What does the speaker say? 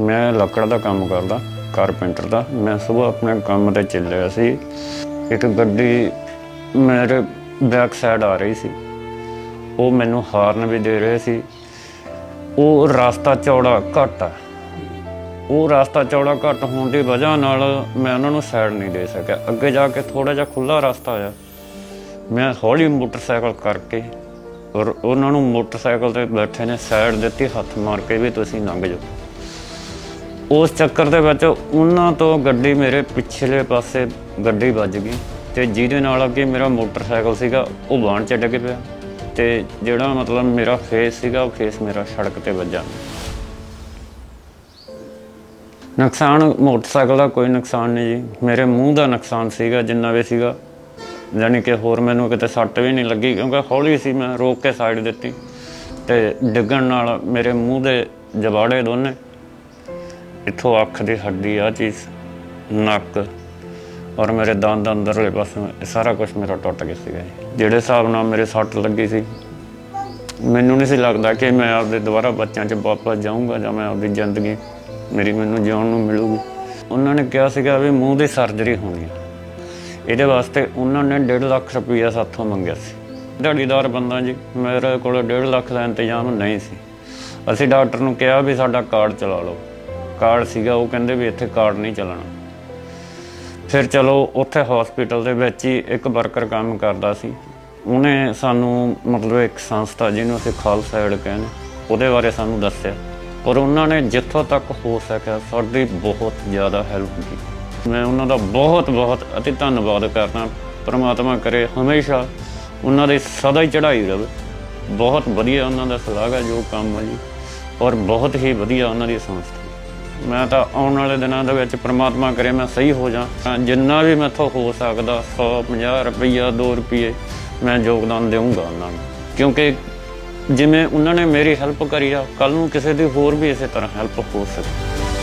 ਮੈਂ ਲੱਕੜ ਦਾ ਕੰਮ ਕਰਦਾ, ਕਾਰਪੈਂਟਰ ਦਾ। ਮੈਂ ਸਵੇਰ ਆਪਣੇ ਕੰਮ ਤੇ ਚੱਲਿਆ ਸੀ। ਇੱਕ ਗੱਡੀ ਮੇਰੇ ਬੈਕ ਸਾਈਡ ਆ ਰਹੀ ਸੀ। ਉਹ ਮੈਨੂੰ ਹਾਰਨ ਵੀ ਦੇ ਰਹੇ ਸੀ। ਉਹ ਰਸਤਾ ਚੌੜਾ ਘੱਟ ਆ। ਉਹ ਰਸਤਾ ਚੌੜਾ ਘੱਟ ਹੋਣ ਦੀ ਵਜ੍ਹਾ ਨਾਲ ਮੈਂ ਉਹਨਾਂ ਨੂੰ ਸਾਈਡ ਨਹੀਂ ਦੇ ਸਕਿਆ। ਅੱਗੇ ਜਾ ਕੇ ਥੋੜਾ ਜਿਹਾ ਖੁੱਲਾ ਰਸਤਾ ਆਇਆ। ਮੈਂ ਹੌਲੀ ਮੋਟਰਸਾਈਕਲ ਕਰਕੇ ਔਰ ਉਹਨਾਂ ਨੂੰ ਮੋਟਰਸਾਈਕਲ ਤੇ ਬੈਠੇ ਨੇ ਸਾਈਡ ਦਿੱਤੀ, ਹੱਥ ਮਾਰ ਕੇ ਵੀ ਤੁਸੀਂ ਲੰਘ ਜਾਓ। ਉਸ ਚੱਕਰ ਦੇ ਵਿੱਚ ਉਹਨਾਂ ਤੋਂ ਗੱਡੀ ਮੇਰੇ ਪਿਛਲੇ ਪਾਸੇ ਗੱਡੀ ਵੱਜ ਗਈ ਤੇ ਜਿਹਦੇ ਨਾਲ ਅੱਗੇ ਮੇਰਾ ਮੋਟਰਸਾਈਕਲ ਸੀਗਾ, ਉਹ ਬਾਣ ਚ ਡਿੱਗ ਪਿਆ ਤੇ ਜਿਹੜਾ ਮਤਲਬ ਮੇਰਾ ਫੇਸ ਸੀਗਾ, ਉਹ ਫੇਸ ਮੇਰਾ ਸੜਕ ਤੇ ਵੱਜਾ। ਨੁਕਸਾਨ, ਮੋਟਰਸਾਈਕਲ ਦਾ ਕੋਈ ਨੁਕਸਾਨ ਨਹੀਂ ਜੀ। ਮੇਰੇ ਮੂੰਹ ਦਾ ਨੁਕਸਾਨ ਸੀਗਾ, ਜਿੰਨਾ ਵੀ ਸੀਗਾ। ਯਾਨੀ ਕਿ ਹੋਰ ਮੈਨੂੰ ਕਿਤੇ ਸੱਟ ਵੀ ਨਹੀਂ ਲੱਗੀ, ਕਿਉਂਕਿ ਹੌਲੀ ਸੀ ਮੈਂ ਰੋਕ ਕੇ ਸਾਈਡ ਦਿੱਤੀ ਤੇ ਡਿੱਗਣ ਨਾਲ ਮੇਰੇ ਮੂੰਹ ਦੇ ਜਵਾੜੇ ਦੋਨੇ ਇੱਥੋਂ ਅੱਖ ਦੀ ਹੱਡੀ ਆ ਚੀਜ਼, ਨੱਕ ਔਰ ਮੇਰੇ ਦੰਦ ਅੰਦਰਲੇ ਪਾਸੋਂ, ਇਹ ਸਾਰਾ ਕੁਝ ਮੇਰਾ ਟੁੱਟ ਗਿਆ ਸੀਗਾ ਜੀ। ਜਿਹੜੇ ਹਿਸਾਬ ਨਾਲ ਮੇਰੇ ਸੱਟ ਲੱਗੀ ਸੀ, ਮੈਨੂੰ ਨਹੀਂ ਸੀ ਲੱਗਦਾ ਕਿ ਮੈਂ ਆਪਦੇ ਦੁਬਾਰਾ ਬੱਚਿਆਂ 'ਚ ਵਾਪਸ ਜਾਊਂਗਾ ਜਾਂ ਮੈਂ ਆਪਦੀ ਜ਼ਿੰਦਗੀ ਮੇਰੀ ਮੈਨੂੰ ਜਿਉਣ ਨੂੰ ਮਿਲੂਗੀ। ਉਹਨਾਂ ਨੇ ਕਿਹਾ ਸੀਗਾ ਵੀ ਮੂੰਹ ਦੀ ਸਰਜਰੀ ਹੋਣੀ ਹੈ ਇਹਦੇ ਵਾਸਤੇ ਉਹਨਾਂ ਨੇ 1.5 ਲੱਖ ਰੁਪਈਆ ਸਾਥੋਂ ਮੰਗਿਆ ਸੀ। ਦਿਹਾੜੀਦਾਰ ਬੰਦਾ ਜੀ, ਮੇਰੇ ਕੋਲ 1.5 ਲੱਖ ਦਾ ਇੰਤਜ਼ਾਮ ਨਹੀਂ ਸੀ। ਅਸੀਂ ਡਾਕਟਰ ਨੂੰ ਕਿਹਾ ਵੀ ਸਾਡਾ ਕਾਰਡ ਚਲਾ ਲਓ। ਕਾਰਡ ਸੀਗਾ, ਉਹ ਕਹਿੰਦੇ ਵੀ ਇੱਥੇ ਕਾਰਡ ਨਹੀਂ ਚੱਲਣਾ। ਫਿਰ ਚਲੋ ਉੱਥੇ ਹਸਪੀਟਲ ਦੇ ਵਿੱਚ ਹੀ ਇੱਕ ਵਰਕਰ ਕੰਮ ਕਰਦਾ ਸੀ। ਉਹਨੇ ਸਾਨੂੰ ਮਤਲਬ ਇੱਕ ਸੰਸਥਾ ਜਿਹਨੂੰ ਅਸੀਂ ਖਾਲਸਾ ਏਡ ਕਹਿੰਦੇ ਉਹਦੇ ਬਾਰੇ ਸਾਨੂੰ ਦੱਸਿਆ। ਔਰ ਉਹਨਾਂ ਨੇ ਜਿੱਥੋਂ ਤੱਕ ਹੋ ਸਕਿਆ, ਸਾਡੀ ਬਹੁਤ ਜ਼ਿਆਦਾ ਹੈਲਪ ਕੀਤੀ। ਮੈਂ ਉਹਨਾਂ ਦਾ ਬਹੁਤ ਬਹੁਤ ਅਤੀ ਧੰਨਵਾਦ ਕਰਦਾ। ਪਰਮਾਤਮਾ ਕਰੇ ਹਮੇਸ਼ਾ ਉਹਨਾਂ ਦੇ ਸਦਾ ਹੀ ਚੜ੍ਹਾਈ ਰਹੇ ਬਹੁਤ ਵਧੀਆ ਉਹਨਾਂ ਦਾ ਸਲਾਹ ਸਲਾਹਾ ਜੋ ਕੰਮ ਹੈ ਜੀ। ਔਰ ਬਹੁਤ ਹੀ ਵਧੀਆ ਉਹਨਾਂ ਦੀ ਸੰਸਥਾ। ਮੈਂ ਤਾਂ ਆਉਣ ਵਾਲੇ ਦਿਨਾਂ ਦੇ ਵਿੱਚ ਪ੍ਰਮਾਤਮਾ ਕਰੇ ਮੈਂ ਸਹੀ ਹੋ ਜਾ। ਜਿੰਨਾ ਵੀ ਮੈਥੋਂ ਹੋ ਸਕਦਾ 100 50 ਰੁਪਈਆ 2 ਰੁਪਏ ਮੈਂ ਯੋਗਦਾਨ ਦੇਵਾਂਗਾ ਉਹਨਾਂ ਨੂੰ। ਕਿਉਂਕਿ ਜਿਵੇਂ ਉਹਨਾਂ ਨੇ ਮੇਰੀ ਹੈਲਪ ਕਰੀ ਆ ਕੱਲ ਨੂੰ ਕਿਸੇ ਦੀ ਹੋਰ ਵੀ ਇਸੇ ਤਰ੍ਹਾਂ ਹੈਲਪ ਹੋ ਸਕਦੀ।